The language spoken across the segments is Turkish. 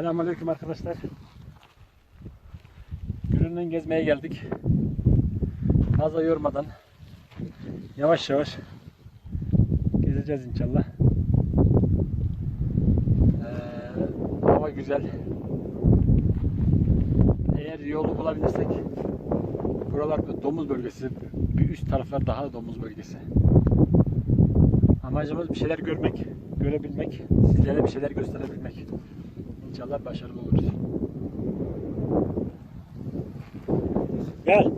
Selamünaleyküm arkadaşlar. Gülünden gezmeye geldik. Fazla yormadan yavaş yavaş gezeceğiz inşallah. Ee, hava güzel. Eğer yolu bulabilirsek buralar domuz bölgesi. Bir üst taraflar daha domuz bölgesi. Amacımız bir şeyler görmek, görebilmek, sizlere bir şeyler gösterebilmek. İnşallah başarılı oluruz. Gel.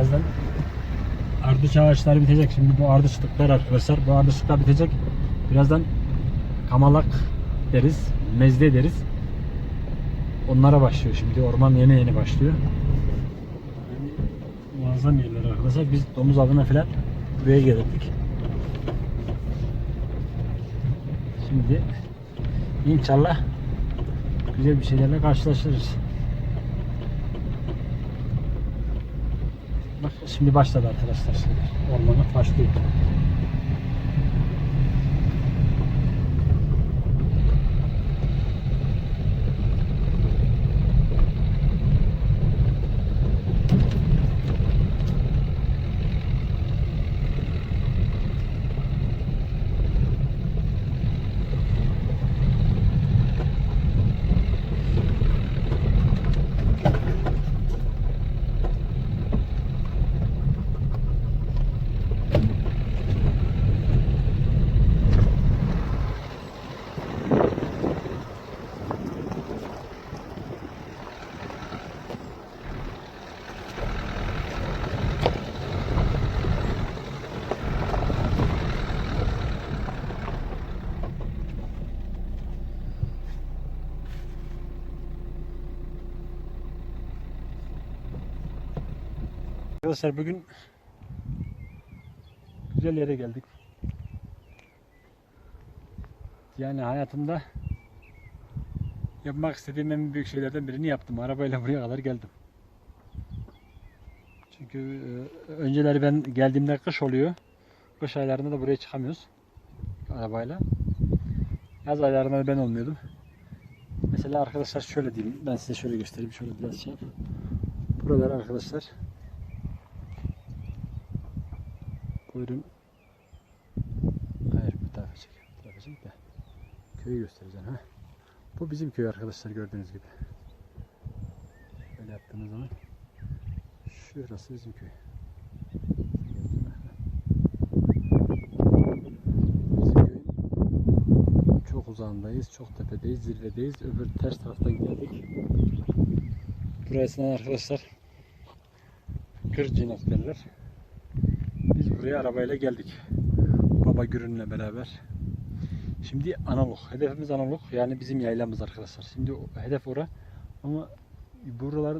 Birazdan ardıç ağaçları bitecek. Şimdi bu ardışlıklar arkadaşlar. Bu ardışlıklar bitecek. Birazdan kamalak deriz. Mezde deriz. Onlara başlıyor şimdi. Orman yeni yeni başlıyor. Muazzam yerler arkadaşlar. Biz domuz avına falan buraya gelirdik. Şimdi inşallah güzel bir şeylerle karşılaşırız. Bak şimdi başladı arkadaşlar şimdi. Ormana başlıyor. Arkadaşlar bugün güzel yere geldik. Yani hayatımda yapmak istediğim en büyük şeylerden birini yaptım. Arabayla buraya kadar geldim. Çünkü e, önceleri ben geldiğimde kış oluyor. Kış aylarında da buraya çıkamıyoruz arabayla. Yaz aylarında da ben olmuyordum. Mesela arkadaşlar şöyle diyeyim. Ben size şöyle göstereyim. Şöyle biraz şey. Buralar arkadaşlar. Buyurun. Hayır bu tarafa çek. Bu tarafa çek de. Köyü göstereceğim ha. Bu bizim köy arkadaşlar gördüğünüz gibi. Böyle yaptığımız zaman. Şurası bizim köy. Çok uzağındayız, çok tepedeyiz, zirvedeyiz. Öbür ters taraftan geldik. Burasından arkadaşlar Kırcınak derler. Buraya arabayla geldik. Baba Gürün'le beraber. Şimdi analog. Hedefimiz analog. Yani bizim yaylamız arkadaşlar. Şimdi hedef ora. Ama buralar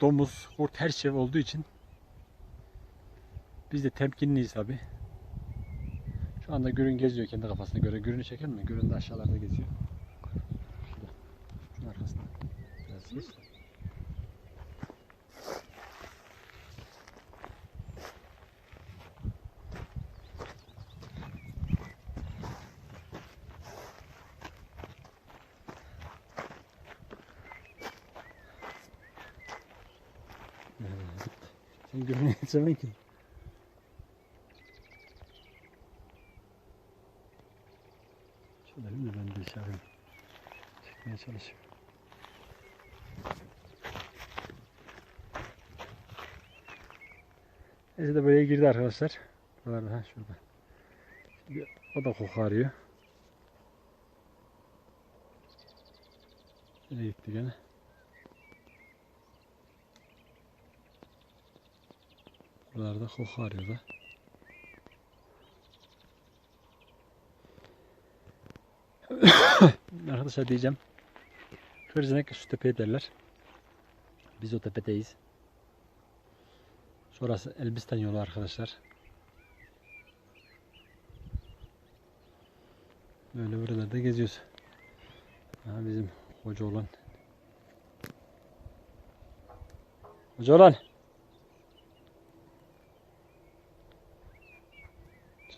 domuz, kurt her şey olduğu için biz de temkinliyiz tabi. Şu anda Gürün geziyor kendi kafasına göre. Gürün'ü çeker mi? Gürün de aşağılarda geziyor. Şurada. Şunun arkasında. Biraz geç. Sen Gürün'ü yetişemen ki. Şöyle mi ben de yapayım. Çekmeye çalışayım. Neyse de buraya girdi arkadaşlar. Buralarda ha şurada. Şimdi o da koku arıyor. Nereye gitti gene? Buralarda koku arıyor da. Arkadaşlar diyeceğim. Kırcınek şu tepeye derler. Biz o tepedeyiz. Sonrası Elbistan yolu arkadaşlar. Böyle buralarda geziyoruz. Ha, bizim hoca olan. Hoca olan.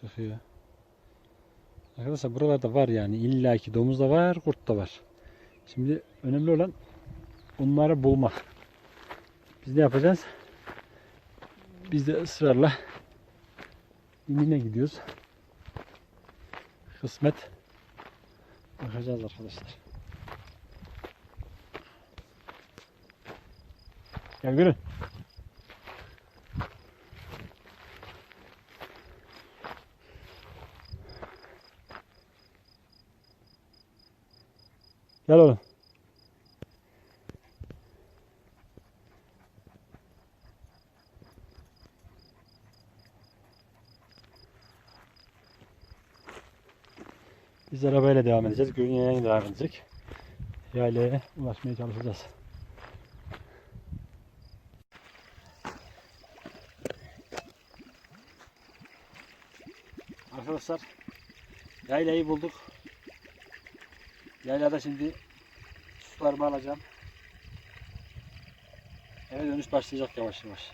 Çıkıyor. Arkadaşlar buralarda var yani illaki domuz da var, kurt da var. Şimdi önemli olan onları bulmak. Biz ne yapacağız? Biz de ısrarla inine gidiyoruz. Kısmet bakacağız arkadaşlar. Gel görün. Gel oğlum. Biz arabayla devam edeceğiz. Gün yayına devam edecek. Yaylaya ulaşmaya çalışacağız. Arkadaşlar yaylayı bulduk. Yaylada şimdi sularımı alacağım. Eve dönüş başlayacak yavaş yavaş.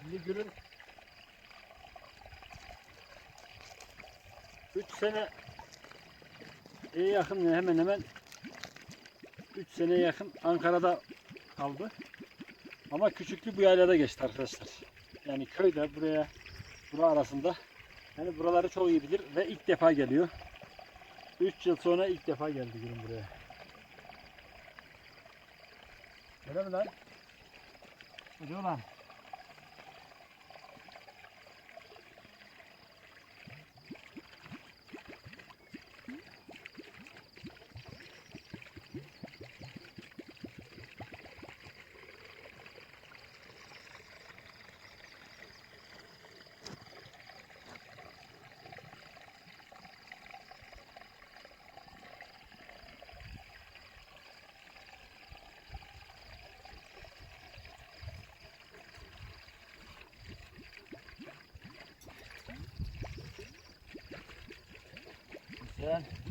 Şimdi gülün 3 sene iyi yakın hemen hemen 3 seneye yakın Ankara'da kaldı. Ama küçüklüğü bu yaylada geçti arkadaşlar. Yani köyde buraya bura arasında yani buraları çok iyi bilir ve ilk defa geliyor. 3 yıl sonra ilk defa geldi gülüm buraya. Öyle mi lan? Hadi ulan. Ben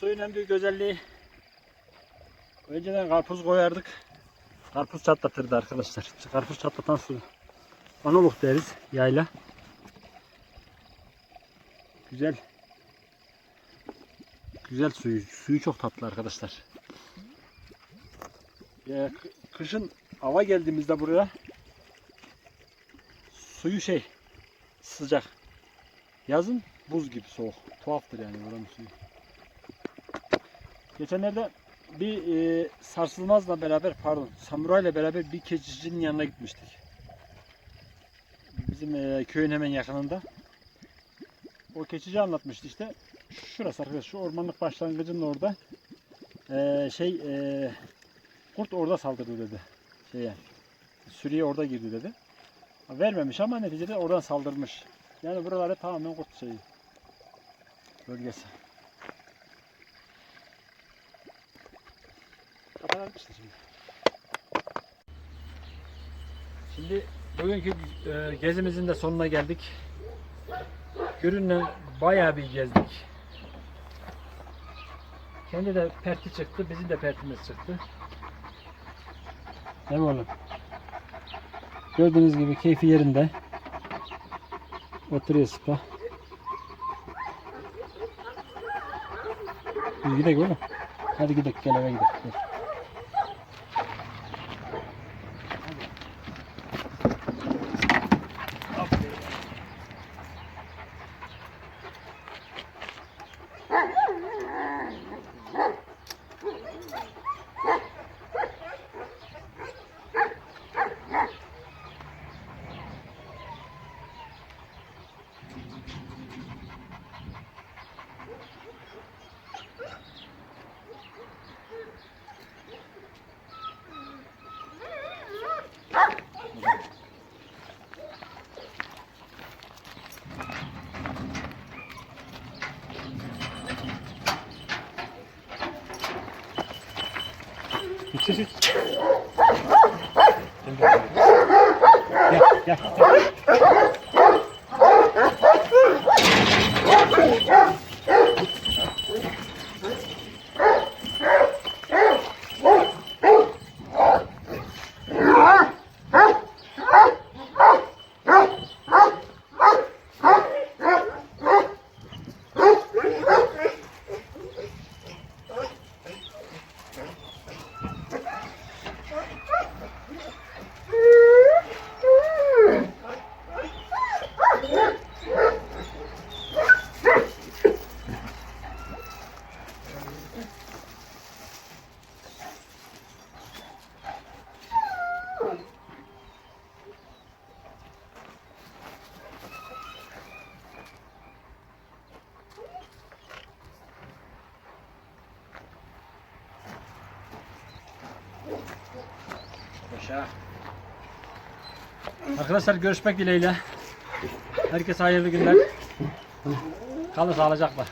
Suyun en büyük özelliği önceden karpuz koyardık. Karpuz çatlatırdı arkadaşlar. Karpuz çatlatan su. Analuk deriz yayla. Güzel. Güzel suyu. Suyu çok tatlı arkadaşlar. Ya, kı- kışın hava geldiğimizde buraya suyu şey sıcak. Yazın buz gibi soğuk. Tuhaftır yani buranın suyu. Geçenlerde bir e, sarsılmazla beraber pardon samurayla beraber bir keçicinin yanına gitmiştik. Bizim e, köyün hemen yakınında. O keçici anlatmıştı işte. Şurası arkadaşlar şu ormanlık başlangıcının orada e, şey e, kurt orada saldırdı dedi. Şeye sürüye orada girdi dedi. Vermemiş ama neticede oradan saldırmış. Yani buraları tamamen kurt şeyi bölgesi. İşte şimdi. Şimdi bugünkü e, gezimizin de sonuna geldik. Görünen bayağı bir gezdik. Kendi de perti çıktı, bizim de pertimiz çıktı. Değil mi oğlum? Gördüğünüz gibi keyfi yerinde. Oturuyor spa. Gidelim oğlum. Hadi gidelim gel eve gidelim. Dur. Hiç hiç hiç. Gel gel. gel. Arkadaşlar görüşmek dileğiyle. Herkese hayırlı günler. Kalın sağlıcakla.